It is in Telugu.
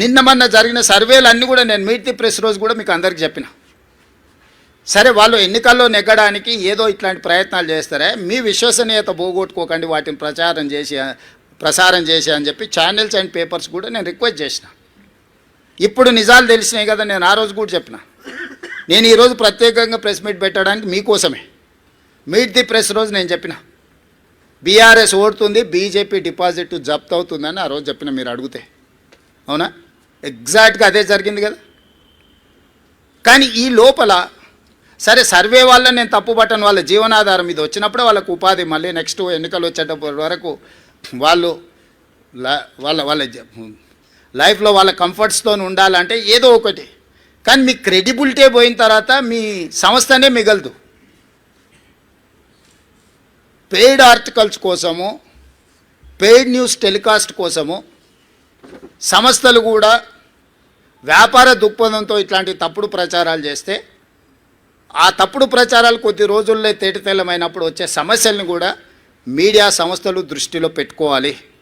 నిన్న మొన్న జరిగిన సర్వేలు అన్నీ కూడా నేను మీట్ ది ప్రెస్ రోజు కూడా మీకు అందరికి చెప్పిన. సరే వాళ్ళు ఎన్నికల్లో నెగ్గడానికి ఏదో ఇట్లాంటి ప్రయత్నాలు చేస్తారే మీ విశ్వసనీయత పోగొట్టుకోకండి వాటిని ప్రచారం చేసి ప్రసారం చేసి అని చెప్పి ఛానల్స్ అండ్ పేపర్స్ కూడా నేను రిక్వెస్ట్ చేసిన. ఇప్పుడు నిజాలు తెలిసినాయి కదా నేను ఆ రోజు కూడా చెప్పిన. నేను ఈరోజు ప్రత్యేకంగా ప్రెస్ మీట్ పెట్టడానికి మీకోసమే. మీట్ ది ప్రెస్ రోజు నేను చెప్పిన. బీఆర్ఎస్ ఓడుతుంది బీజేపీ డిపాజిట్ జప్త్ అవుతుందని ఆ రోజు చెప్పిన మీరు అడిగితే. అవునా? ఎగ్జాక్ట్గా అదే జరిగింది కదా. కానీ ఈ లోపల సరే సర్వే వల్ల నేను తప్పు పట్టను వాళ్ళ జీవనాధారం ఇది వచ్చినప్పుడే వాళ్ళకు ఉపాధి మళ్ళీ నెక్స్ట్ ఎన్నికలు వచ్చేటప్పటి వరకు వాళ్ళు వాళ్ళ వాళ్ళ లైఫ్లో వాళ్ళ కంఫర్ట్స్తో ఉండాలంటే ఏదో ఒకటి. కానీ మీ క్రెడిబిలిటీ పోయిన తర్వాత మీ సంస్థనే మిగలదు. పెయిడ్ ఆర్టికల్స్ కోసము పెయిడ్ న్యూస్ టెలికాస్ట్ కోసము సంస్థలు కూడా వ్యాపార దృక్పథంతో ఇట్లాంటి తప్పుడు ప్రచారాలు చేస్తే ఆ తప్పుడు ప్రచారాలు కొద్ది రోజుల్లో తేటతెల్లమైనప్పుడు వచ్చే సమస్యలను కూడా మీడియా సంస్థలు దృష్టిలో పెట్టుకోవాలి.